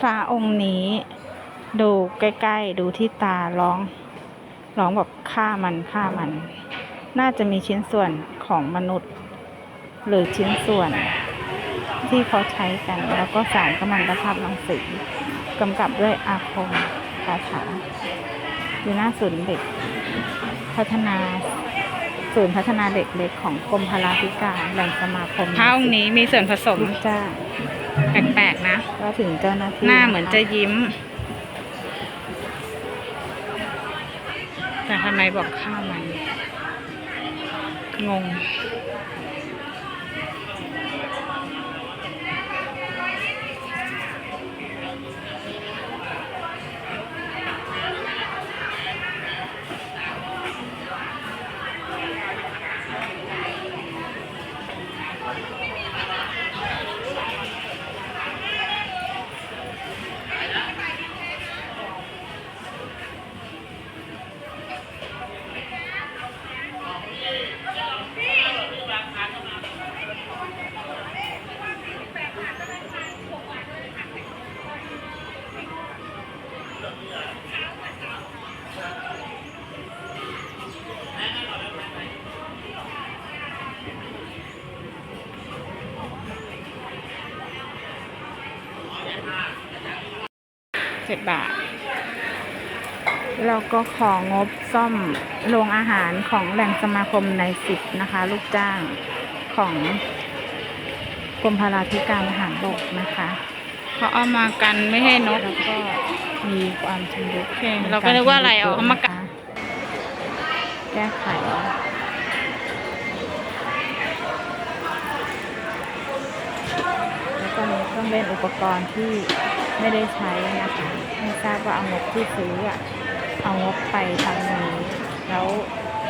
พระองค์นี้ ดูใกล้ๆ ดูที่ตาร้องร้องแบบฆ่ามันฆ่ามัน น่าจะมีชิ้นส่วนของมนุษย์ หรือชิ้นส่วนที่เขาใช้กัน แล้วก็สารกัมมันตภาพรังสีกำกับด้วยอาคมคาถาอยู่หน้าศูนย์เด็ก พัฒนาศูนย์พัฒนาเด็กเล็กของกรมพลาธิการแหล่งสมาคมพระองค์นี้มีส่วนผสมลูกจ้างแปลกๆนะก็ ถึงเจ้าหน้าที่หน้าเหมือนจะยิ้ม แต่ทำไมบอกข้ามันงง เจ็ดบาท เราก็ของบซ่อมโรงอาหารของแหล่งสมาคมในสิบนะคะ ลูกจ้างของกรมพลาธิการทหารบกนะคะเขาเอามากันไม่ให้นกแล้วก็ มีความชำรุดโอเคเราก็นึกว่าอะไรเอาเอามากัดนะคะแก้ไขแล้วก็มีเครื่องเล่นอุปกรณ์ที่ไม่ได้ใช้นะคะไม่ทราบว่าเอางบที่ซื้ออะเอางบไปทำนี้แล้ว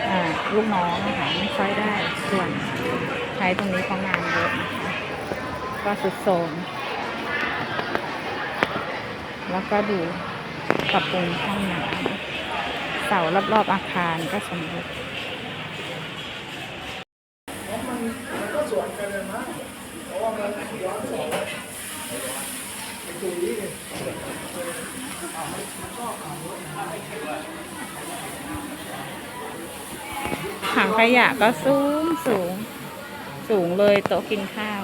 อ่าลูกน้องนะคะไม่ค่อยได้ส่วนใช้ตรงนี้เพราะงานเยอะนะคะก็สุดโทรม แล้วก็ดูปรับปรุงห้องน้ำเสารอบๆอาคารก็สมบูรณ์ถังขยะก็สูงสูงสูงเลยโต๊ะกินข้าว